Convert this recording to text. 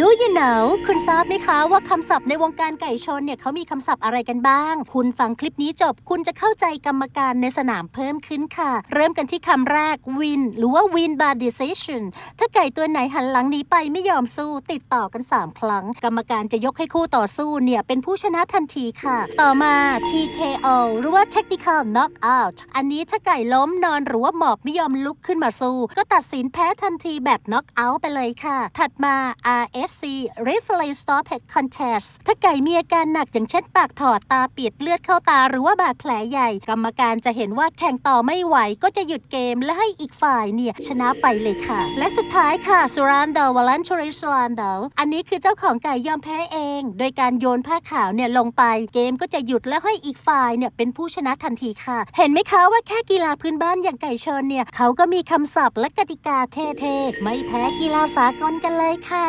Do you know คุณทราบไหมคะว่าคำศัพท์ในวงการไก่ชนเนี่ยเขามีคำศัพท์อะไรกันบ้าง คุณฟังคลิปนี้จบ คุณจะเข้าใจกรรมการในสนามเพิ่มขึ้นค่ะ เริ่มกันที่คำแรก win หรือว่า win by decision ถ้าไก่ตัวไหนหันหลังหนีไปไม่ยอมสู้ติดต่อกัน 3 ครั้ง กรรมการจะยกให้คู่ต่อสู้เนี่ยเป็นผู้ชนะทันทีค่ะ ต่อมา TKO หรือว่า technical knockout อันนี้ถ้าไก่ล้มนอนหรือว่าหมอบไม่ยอมลุกขึ้นมาสู้ ก็ตัดสินแพ้ทันทีแบบ knockout ไปเลยค่ะ ถัดมา R RSC Referee Stoppage Contest ถ้าไก่มีอาการหนักอย่างเช่นปากถอดตาปิดเลือดเข้าตาหรือว่าบาดแผลใหญ่ กรรมการจะเห็นว่าแข่งต่อไม่ไหวก็จะหยุดเกมและให้อีกฝ่ายเนี่ยชนะไปเลยค่ะ และสุดท้ายค่ะ Surrender Voluntary Surrender อันนี้คือเจ้าของไก่ยอมแพ้เอง โดยการโยนผ้าขาวเนี่ยลงไปเกมก็จะหยุดแล้วให้อีกฝ่ายเนี่ยเป็นผู้ชนะทันทีค่ะ เห็นไหมคะว่าแค่กีฬาพื้นบ้านอย่างไก่ชนเนี่ยเขาก็มีคำศัพท์และกติกาเท่ๆ ไม่แพ้กีฬาสากลกันเลยค่ะ